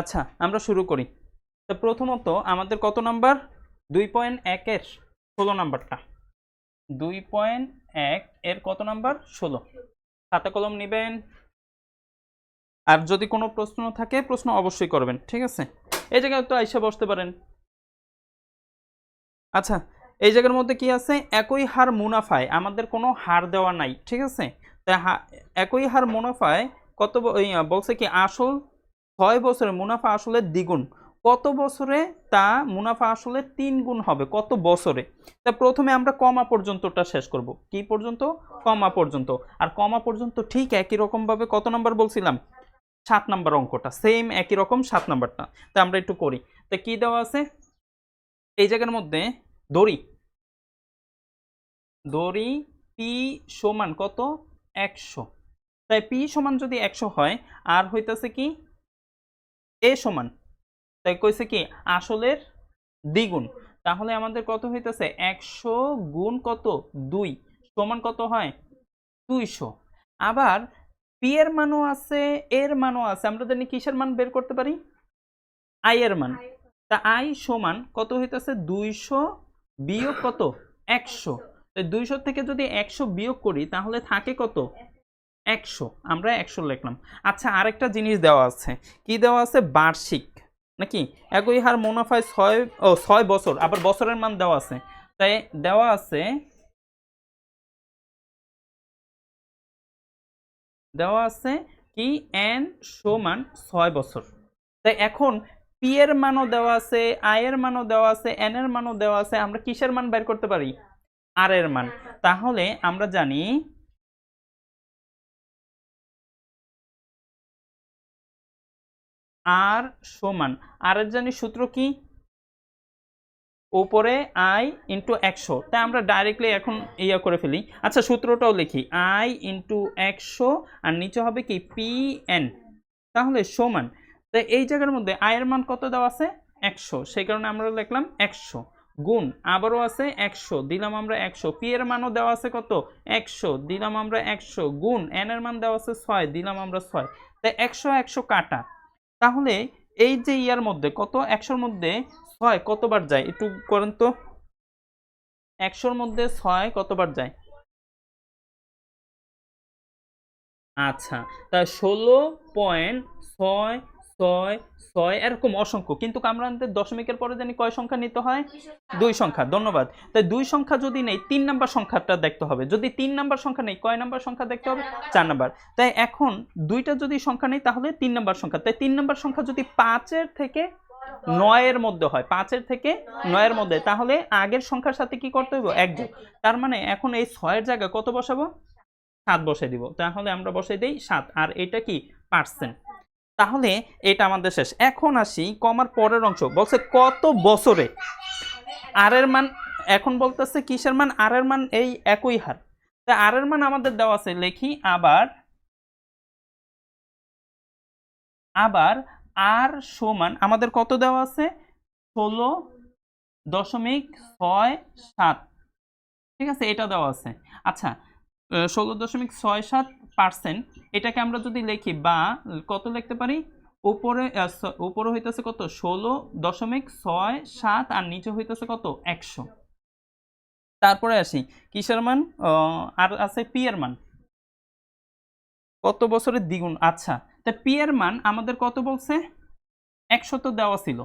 আচ্ছা আমরা শুরু করি। তো প্রথমত আমাদের কত নাম্বার? দুই পয়েন্ট একের ষোলো নাম্বারটা। দুই পয়েন্ট এক এর কত নাম্বার? ষোলো। খাতা কলম নেবেন। আর যদি কোনো প্রশ্ন থাকে, প্রশ্ন অবশ্যই করবেন, ঠিক আছে? এই জায়গায় তো আইসা বসতে পারেন। আচ্ছা এই জায়গার মধ্যে কি আছে? একই হার মুনাফায় আমাদের কোনো হার দেওয়া নাই, ঠিক আছে? তাই একই হার মুনাফায় কত বলছে কি আসল ছয় বছরে মুনাফা আসলে দ্বিগুণ। কত বছরে? তা মুনাফা আসলে তিন গুণ হবে। কত বছরে? তা প্রথমে আমরা কমা পর্যন্তটা শেষ করব। কি পর্যন্ত? কমা পর্যন্ত। আর কমা পর্যন্ত ঠিক একই রকম ভাবে কত নাম্বার বলছিলাম? সাত নাম্বার অঙ্কটা। সেম একই রকম সাত নাম্বারটা। তা আমরা একটু করি। তা কি দেওয়া আছে? এই জায়গার মধ্যে দড়ি। দড়ি পি সমান কত? একশো। তাই পি সমান যদি একশো হয়, আর হইতাছে কি? এ সমান। তাই কইছে কি, আসলের দ্বিগুণ। তাহলে আমাদের কত হইতেছে? একশো গুণ কত? দুই। সমান কত হয়? দুইশো। আবার পি এর মানও আছে এর মানও আছে। আমরা জানি কিসের মান বের করতে পারি? আই এর মান। তা আই সমান কত হইতেছে? দুইশো বিয়োগ কত? একশো। দুইশো থেকে যদি একশো বিয়োগ করি, তাহলে থাকে কত? একশো, আমরা একশো লিখলাম। আচ্ছা আরেকটা জিনিস দেওয়া আছে। কি দেওয়া আছে? বার্ষিক। নাকি? একই হার মুনাফায় ছয়, ও, ছয় বছর, আবার বছরের মান দেওয়া আছে। তাই দেওয়া আছে দেওয়া আছে কি? এন সমান ছয় বছর। তাই এখন পি এর মানও দেওয়া আছে আই এর মানও দেওয়া আছে এন এর মানও দেওয়া আছে, আমরা কিসের মান বের করতে পারি? আর এর মান। তাহলে আমরা জানি আর সমান। আর এর জানি সূত্র কি? উপরে আই ইন্টু একশো। তাই আমরা ডাইরেক্টলি এখন ইয়া করে ফেলি। আচ্ছা সূত্রটাও লিখি। আই ইন্টু একশো আর নিচে হবে কি? পি এন তাহলে সমান। তাই এই জায়গার মধ্যে আয়ের মান কত দেওয়া আছে? একশো। সেই কারণে আমরা লিখলাম একশো। গুণ, আবারও আছে একশো। দিলাম আমরা একশো। পি এর মানও দেওয়া আছে কত? একশো। দিলাম আমরা একশো। গুণ এন এর মান দেওয়া আছে ছয়। দিলাম আমরা ছয়। তাই একশো একশো কাটা। তাহলে এই যে ইয়ার মধ্যে কত একশোর মধ্যে ছয় কতবার যায়? একটু করেন তো। একশোর মধ্যে ছয় কতবার যায়? আচ্ছা তা ষোলো পয়েন্ট ছয় ছয় ছয় এরকম অসংখ্য। কিন্তু আমরা আমাদের দশমিকের পরে জানি কয় সংখ্যা নিতে হয়? দুই সংখ্যা। ধন্যবাদ। তাই দুই সংখ্যা যদি নেই তিন নাম্বার সংখ্যাটা দেখতে হবে। যদি তিন নাম্বার সংখ্যা নেই কয় নাম্বার সংখ্যা দেখতে হবে? চার নাম্বার। তাই এখন দুইটা যদি সংখ্যা নেই তাহলে তিন নাম্বার সংখ্যা। তাই তিন নাম্বার সংখ্যা যদি পাঁচের থেকে নয়ের মধ্যে হয় পাঁচের থেকে নয়ের মধ্যে তাহলে আগের সংখ্যার সাথে কি করতে হবে এক যোগ। তার মানে এখন এই ছয়ের জায়গায় কত বসাবো? সাত বসে দিব। তাহলে আমরা বসে দিই সাত। আর এটা কি? পার্সেন্ট। তাহলে এটা আমাদের শেষ। এখন আসি কমার পরের অংশ। বলছে কত বছরে? আর এর মান এখন বলতেছে কিসের মান? আর এর মান এই একই হার। তা আর এর মান আমাদের দেওয়া আছে, লিখি, আবার আবার আর সমান আমাদের কত দেওয়া আছে? ষোলো দশমিক ছয় সাত। ঠিক আছে, এটা দেওয়া আছে। আচ্ছা ষোলো দশমিক ছয় সাত পার্সেন্ট এটাকে আমরা যদি লিখি বা, কত লিখতে পারি? উপরে উপরে হইতেছে কত? ষোলো দশমিক ছয় সাত আর নিচে হইতেছে কত? একশো। তারপরে আসি। কিসের মান? আর আছে পি এর মান। কত বছরের দ্বিগুণ? আচ্ছা তা পি এর মান আমাদের কত বলছে? একশো তো দেওয়া ছিল।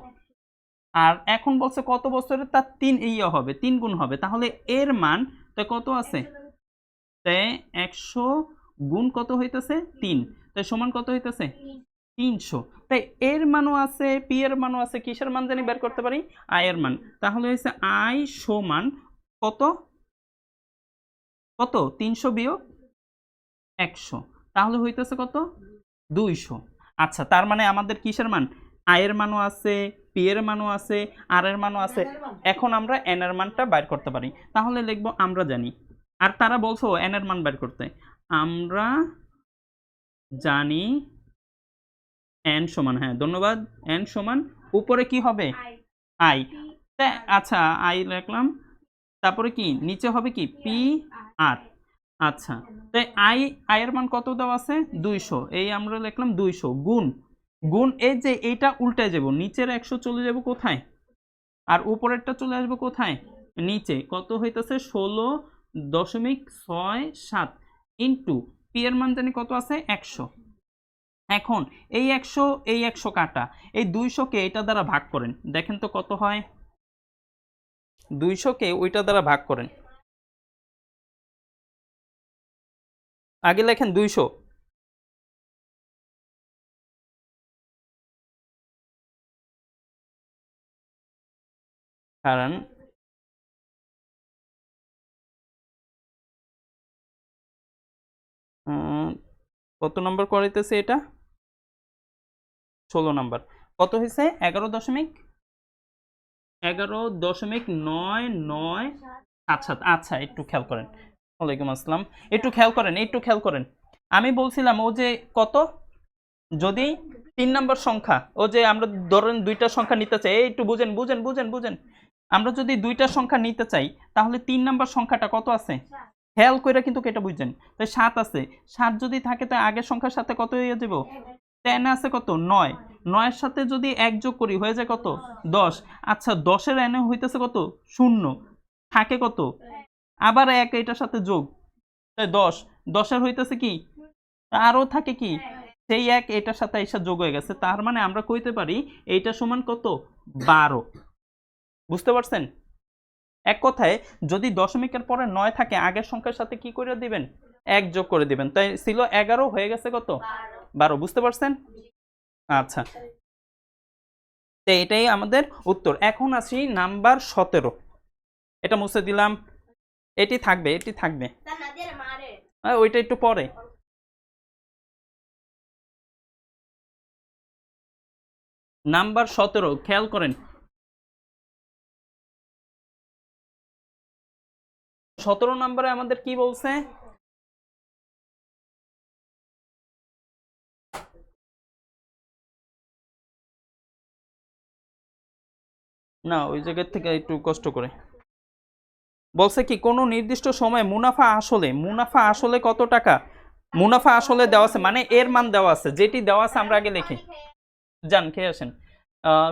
আর এখন বলছে কত বছরের? তার তিন ইয়ে হবে, তিন গুণ হবে। তাহলে এর মান, তা কত আছে? তাই একশো গুণ কত হইতেছে? তিন। তাই সমান কত হইতেছে? তিনশো। তাই এর মানও আছে পি এর মানও আছে কিসের মান জানি বের করতে পারি? আই এর মান। তাহলে হয়েছে আই সমান কত? কত? তিনশো বিয়োগ একশো। তাহলে হইতেছে কত? দুইশো। আচ্ছা তার মানে আমাদের কিসের মান? আয়ের মানও আছে পি এর মানও আছে আর এর মানও আছে। এখন আমরা এন এর মানটা বাইর করতে পারি। তাহলে লিখব আমরা জানি। আর তারা বলছো এন এর মান বের করতে। আমরা জানি এন সমান হ্যাঁ ধন্যবাদ এন সমান উপরে কি হবে? আই আচ্ছা আই লিখলাম তারপরে কি? নিচে হবে কি? পি আর আচ্ছা তাই আই আয়ের মান কত দেওয়া আছে? দুইশো। এই আমরা লিখলাম দুইশো। গুণ গুণ এই যে এইটা উল্টায় যাব নিচের একশো চলে যাব কোথায়? আর উপরেরটা চলে আসব কোথায়? নিচে। কত হইতেছে? ষোলো দশমিক ছয় সাত ইন্টু পি এর মান জানি কত আছে? একশো। এখন এই একশো এই একশো কাটা, এই দুইশোকে এটা দ্বারা ভাগ করেন। দেখেন তো কত হয়? দুইশোকে ওইটা দ্বারা ভাগ করেন। আগে লেখেন দুইশো। কারণ কত নম্বর করাইতেছে এটা? ষোলো নম্বর। কত হয়েছে? এগারো দশমিক? এগারো দশমিক নয় নয় সাত আচ্ছা একটু খেয়াল করেন। ওয়ালাইকুম আসসালাম। একটু খেয়াল করেন, একটু খেয়াল করেন। আমি বলছিলাম, ও যে কত? যদি তিন নম্বর সংখ্যা, ও যে আমরা ধরেন দুইটা সংখ্যা নিতে চাই একটু বুঝেন বুঝেন বুঝেন বুঝেন। আমরা যদি দুইটা সংখ্যা নিতে চাই, তাহলে তিন নম্বর সংখ্যাটা কত আছে? খেয়াল করে কিন্তু এটা বুঝছেন? তাই সাত আছে। সাত যদি থাকে তো আগের সংখ্যার সাথে কত হয়ে যাব টেন আছে কত? নয়। নয়ের সাথে যদি এক যোগ করি, হয়ে যায় কত? দশ। আচ্ছা দশের এনে হইতেছে কত? শূন্য। থাকে কত? আবার এক এটার সাথে যোগ। দশ। দশের হইতেছে কি? আরও থাকে কি? সেই এক এটার সাথে এসে যোগ হয়ে গেছে। তার মানে আমরা কইতে পারি, এইটা সমান কত? বারো। বুঝতে পারছেন? এক কথায় যদি দশমিকের পরে নয় থাকে আগের সংখ্যার সাথে কি করে দিবেন? এক যোগ করে দিবেন। তাই ছিল এগারো হয়ে গেছে কত? বারো। বুঝতে পারছেন? আচ্ছা। তো এটাই আমাদের উত্তর। এখন আসি নাম্বার সতেরো। এটা মুছে দিলাম। এটি থাকবে এটি থাকবে। আহ, ওইটা একটু পরে। নাম্বার সতেরো খেয়াল করেন। সতেরো নম্বরে আমাদের কি বলছে? না, ওই জায়গার থেকে একটু কষ্ট করে। বলছে কি, কোনো নির্দিষ্ট সময়ে মুনাফা আসলে মুনাফা আসলে কত টাকা? মুনাফা আসলে দেওয়া আছে মানে এর মান দেওয়া আছে, যেটি দেওয়া আছে আমরা আগে লিখি। যান, খেয়ে আসেন।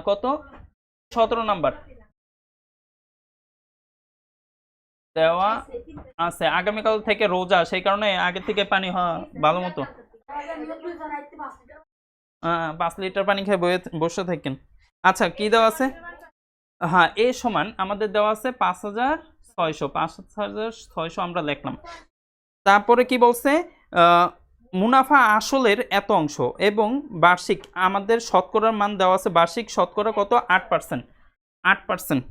কত? সতেরো নাম্বার। দেওয়া আছে। আগামীকাল থেকে রোজা সেই কারণে আগে থেকে পানি হওয়া ভালো মতো। আহ, পাঁচ লিটার পানি খেয়ে বয়ে- বসে থাকেন। আচ্ছা কি দেওয়া আছে? হ্যাঁ এ সমান আমাদের দেওয়া আছে পাঁচ হাজার ছয়শো। পাঁচ হাজার ছয়শো আমরা লিখলাম। তারপরে কি বলছে? মুনাফা আসলের এত অংশ এবং বার্ষিক আমাদের শতকরার মান দেওয়া আছে বার্ষিক শতকরা কত? আট পার্সেন্ট আট পার্সেন্ট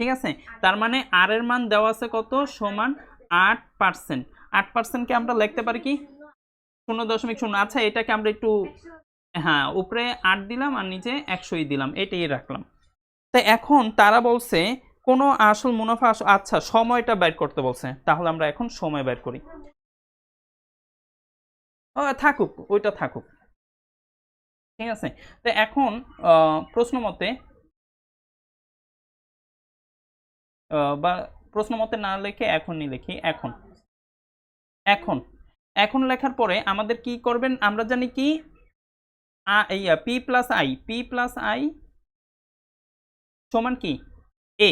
ঠিক আছে? তার মানে আর এর মান দেওয়া আছে কত? সমান আট পার্সেন্ট আট পার্সেন্টকে আমরা লিখতে পারি কি? শূন্য দশমিক শূন্য। আচ্ছা এটাকে আমরা একটু হ্যাঁ উপরে আট দিলাম আর নিচে একশোই দিলাম। এটাই রাখলাম। তাই এখন তারা বলছে কোনো আসল মুনাফা আস- আচ্ছা সময়টা বের করতে বলছে। তাহলে আমরা এখন সময় বের করি। ও থাকুক ওইটা থাকুক। ঠিক আছে? তো এখন প্রশ্ন মতে বা প্রশ্ন মতে না লিখে এখনই লিখি, এখন। এখন। এখন লেখার পরে আমাদের কি করবেন? আমরা জানি কি? P plus I, P plus I সমান কি? এ।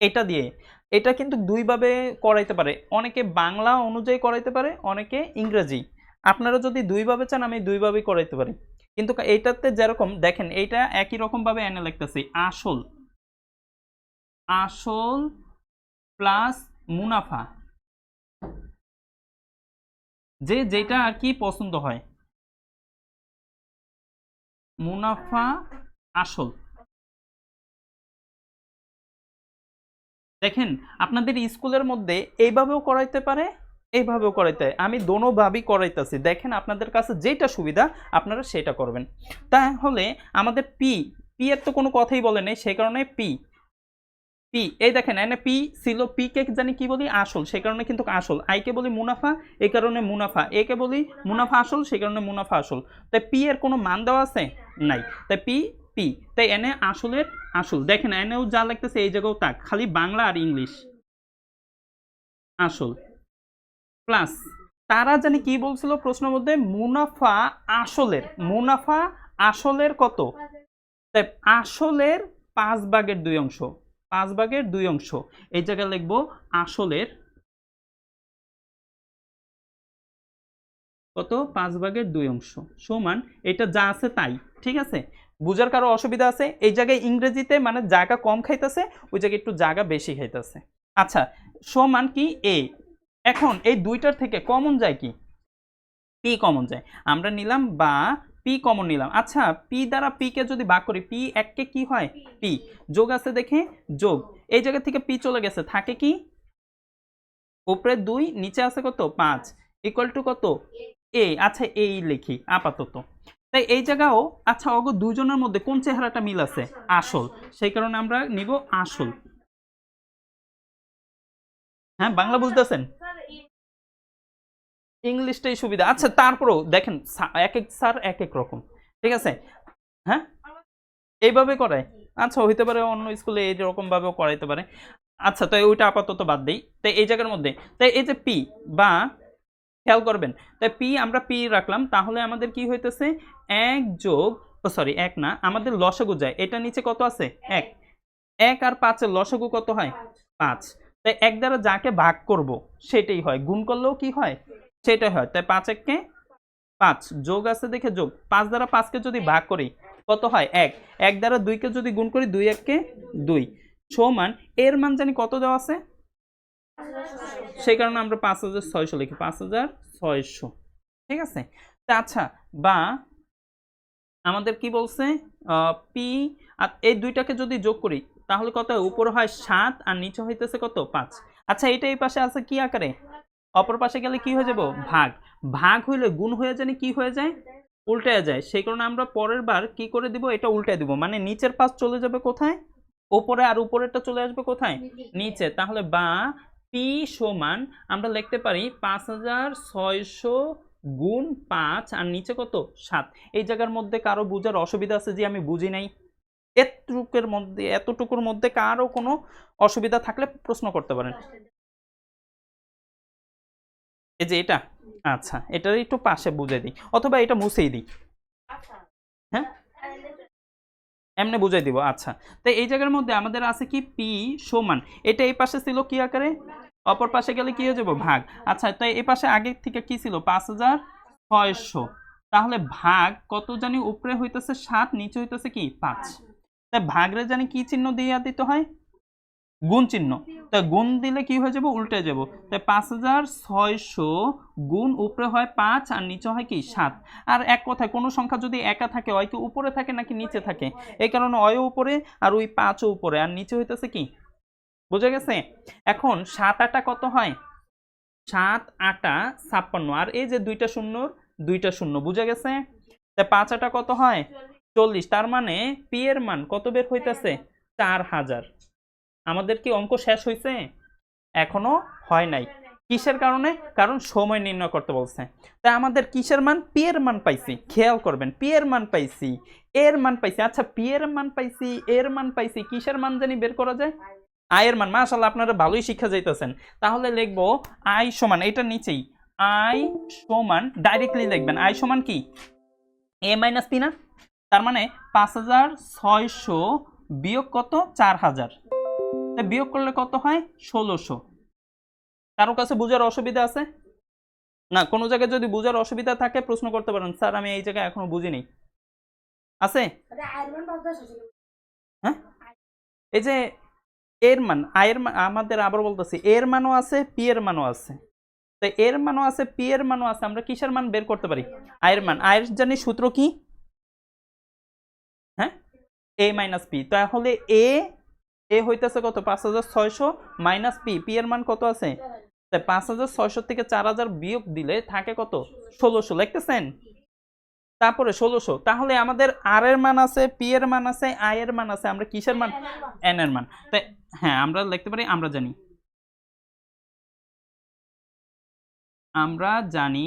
এটা দিয়ে। এটা কিন্তু দুইভাবে করাইতে পারে। অনেকে বাংলা অনুযায়ী করাইতে পারে, অনেকে ইংরেজি। আপনারা যদি দুইভাবে চান, আমি দুইভাবেই করাইতে পারি। কিন্তু এইটাতে যেরকম, দেখেন, এইটা একই রকমভাবে এনে লিখতেছি, আসল। আসল প্লাস মুনাফা। যে যেটা আর কি পছন্দ হয়। মুনাফা আসল। দেখেন, আপনাদের স্কুলের মধ্যে এইভাবেও করাইতে পারে, এইভাবেও করাইতে হয়। আমি দোনোভাবেই করাইতেছি। দেখেন, আপনাদের কাছে যেটা সুবিধা, আপনারা সেটা করবেন। তাহলে আমাদের পি পি এর তো কোনো কথাই বলে নেই সেই কারণে পি। পি এই দেখেন এনে পি ছিল পি কে জানি কি বলি? আসল, সেই কারণে কিন্তু আসল। আই কে বলি মুনাফা, এই কারণে মুনাফা। এ কে বলি মুনাফা আসল, সেই কারণে মুনাফা আসল। তাই পি এর কোনো মান দেওয়া আছে? নাই। তাই পি পি তাই এনে আসলের আসল। দেখেন, এনেও যা লাগতেছে এই জায়গাও তাক। খালি বাংলা আর ইংলিশ। আসল। প্লাস তারা জানি কি বলছিল প্রশ্নের মধ্যে? মুনাফা আসলের। মুনাফা আসলের কত? আসলের পাঁচ ভাগের দুই অংশ। পাঁচ ভাগের দুই অংশ। এই জায়গায় লিখব আসলের কত? পাঁচ ভাগের দুই অংশ। সমান, এটা যা আছে তাই, ঠিক আছে? বুঝার কারও অসুবিধা আছে? এই জায়গায় ইংরেজিতে মানে জায়গা কম খাইতেছে, ওই জায়গায় একটু জায়গা বেশি খাইতেছে। আচ্ছা সমান কি? এ। এখন এই দুইটার থেকে কমন যায় কি? পি কমন যায়। আমরা নিলাম বা পি কমন নিলাম। আচ্ছা পি দ্বারা পি কে যদি ভাগ করি পি এককে কি হয়? পি যোগ আছে দেখে? যোগ। এই জায়গা থেকে পি চলে গেছে। থাকে কি? উপরে দুই নিচে আছে কত? পাঁচ। ইকুয়াল টু কত? এ আচ্ছা এই লিখি আপাতত। তাই এই জায়গাও আচ্ছা অগ দুজনের মধ্যে কোন চেহারাটা মিল আছে? আসল। সেই কারণে আমরা নিব আসল। হ্যাঁ বাংলা বুঝতেছেন? ইংলিশটাই সুবিধা। আচ্ছা তারপরেও দেখেন এক এক স্যার এক এক রকম। ঠিক আছে? হ্যাঁ? এইভাবে করায়। আচ্ছা হইতে পারে অন্য স্কুলে এইরকম ভাবেও করাইতে পারে। আচ্ছা তো ওইটা আপাতত বাদ দিই। তাই এই জায়গার মধ্যে তাই এই যে পি বা, খেয়াল করবেন তাই পি আমরা পি রাখলাম, তাহলে আমাদের কি হইতেছে? এক যোগ, ও সরি, এক না, আমাদের লসাগু যায়। এটা নিচে কত আছে? এক। এক আর পাঁচের লসাগু কত হয়? পাঁচ। তাই এক দ্বারা যাকে ভাগ করব, সেটাই হয়। গুণ করলেও কি হয়? সেটাই হয়। তাই পাঁচ এককে পাঁচ যোগ আছে দেখে যোগ। পাঁচ দ্বারা পাঁচকে যদি ভাগ করি কত হয়? এক। এক দ্বারা দুইকে যদি গুণ করি দুই এককে দুই। সমান এর মান জানি কত দেওয়া আছে? সেই কারণে আমরা পাঁচ হাজার ছয়শো লিখি। পাঁচ হাজার ছয়শো। ঠিক আছে? আচ্ছা বা আমাদের কি বলছে? পি আর এই দুইটাকে যদি যোগ করি তাহলে কত উপরে হয় সাত আর নিচে হইতেছে কত? পাঁচ। আচ্ছা এটা এই পাশে আছে কি আকারে? অপর পাশে গেলে কি হয়ে যাব? ভাগ। ভাগ হইলে গুণ হয়ে জানি কি হয়ে যায়? উল্টে যায়। সেই কারণে আমরা পরের বার কি করে দিব? এটা উল্টে দিব। মানে নিচের পাশ চলে যাবে কোথায়? ওপরে আর উপরেরটা চলে আসবে কোথায়? নিচে। তাহলে বা পি সমান আমরা লিখতে পারি পাঁচ হাজার ছয়শো গুণ পাঁচ আর নিচে কত? সাত। এই জায়গার মধ্যে কারও বুঝার অসুবিধা আছে যে আমি বুঝি নাই। এতটুকুর মধ্যে এতটুকুর মধ্যে কারও কোনো অসুবিধা থাকলে প্রশ্ন করতে পারেন। এই যে এটা আচ্ছা এটার একটু পাশে বুঝে দিই অথবা এটা মুছেই দিই। হ্যাঁ? এমনি বুঝাই দিব আচ্ছা। তো এই জায়গার মধ্যে আমাদের আছে কি? পি সমান এটা এই পাশে ছিল কি আকারে? অপর পাশে গেলে কি হয়ে যাব? ভাগ। আচ্ছা তো এই পাশে আগের থেকে কি ছিল? পাঁচ হাজার ছয়শো। তাহলে ভাগ কত জানি উপরে হইতেছে সাত নিচে হইতেছে কি? পাঁচ। তাই ভাগরে জানি কি চিহ্ন দিয়ে দিতে হয়? গুণ চিহ্ন। তাই গুণ দিলে কি হয়ে যাবে? উল্টে যাব। তাই পাঁচ হাজার ছয়শো গুণ উপরে হয় পাঁচ আর নিচে হয় কি সাত। আর এক কথায়, কোনো সংখ্যা যদি একা থাকে হয় কি উপরে থাকে নাকি নিচে থাকে? এই কারণে অয় উপরে আর ওই পাঁচও উপরে। আর নিচে হইতেছে কি? বুঝে গেছে? এখন সাত আটা কত হয়? সাত আটা ছাপ্পান্ন। আর এই যে দুইটা শূন্য দুইটা শূন্য, বুঝে গেছে? তা পাঁচ আটা কত হয়? চল্লিশ। তার মানে পি এর মান কত বের হইতেছে? চার হাজার। আমাদের কি অঙ্ক শেষ হয়েছে এখনও হয় নাই। কিসের কারণে? কারণ সময় নির্ণয় করতে বলছে। তাই আমাদের কিসের মান? পি এর মান পাইছি। খেয়াল করবেন, পি এর মান পাইছি এর মান পাইছি। আচ্ছা পি এর মান পাইছি এর মান পাইছি, কিসের মান জানি বের করা যায়? আয়ের মান। মাশাল্লাহ আপনারা ভালোই শিক্ষা যাইতেছেন তাহলে লিখব আই সমান, এটা নিচেই। আই সমান ডাইরেক্টলি লিখবেন। আই সমান কি? এ মাইনাস পি না তার মানে পাঁচ হাজার ছয়শো বিয়োগ কত? চার হাজার। বিয়োগ করলে কত হয়? ষোলোশো। কারও কাছে বোঝার অসুবিধা আছে? না কোনো জায়গায় যদি বোঝার অসুবিধা থাকে প্রশ্ন করতে পারেন। স্যার আমি এই জায়গায় এখনও বুঝিনি। আছে? হ্যাঁ? এই যে এর মান আয়ের মান আমাদের আবার বলতেছি এর মানও আছে পি এর মানও আছে। তো এর মানও আছে পি এর মানও আছে আমরা কিসের মান বের করতে পারি? আয়ের মান। আয়ের জানি সূত্র কি? হ্যাঁ? A minus P. তাহলে এ এ হইতেছে কত? পাঁচ হাজার ছয়শো মাইনাস পি। পি এর মান কত আছে? তাই পাঁচ হাজার ছয়শো থেকে চার হাজার বিয়োগ দিলে থাকে কত? ষোলোশো। লিখতেছেন? তারপরে ষোলোশো। তাহলে আমাদের আর এর মান আছে, পি এর মান আছে, আই এর মান আছে। আমরা কিসের মান? এন এর মান। তাই হ্যাঁ আমরা লিখতে পারি, আমরা জানি। আমরা জানি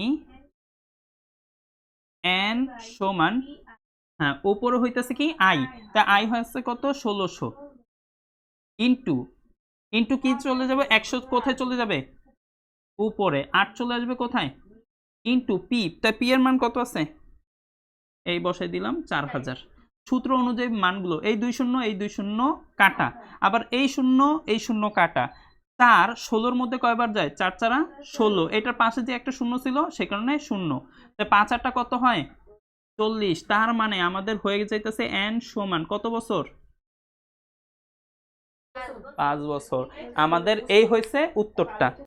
এন সমান হ্যাঁ উপরে হইতেছে কি? আই। তা আই হচ্ছে কত? ষোলোশো। ইন্টু ইন্টু কি চলে যাবে? একশো কোথায় চলে যাবে? উপরে। আট চলে আসবে কোথায়? ইন্টু পি তাই পি এর মান কত আছে? এই বসাই দিলাম, চার হাজার। সূত্র অনুযায়ী মানগুলো, এই দুই শূন্য, এই দুই শূন্য কাটা। আবার এই শূন্য এই শূন্য কাটা। চার ষোলোর মধ্যে কয়বার যায়? চার চারা ষোলো। এটার পাশে যে একটা শূন্য ছিল, সে কারণে শূন্য। তাই পাঁচ আটটা কত হয়? চল্লিশ। তার মানে আমাদের হয়ে যাইতেছে এন সমান কত বছর? পাঁচ বছর। আমাদের এই হয়েছে উত্তরটা।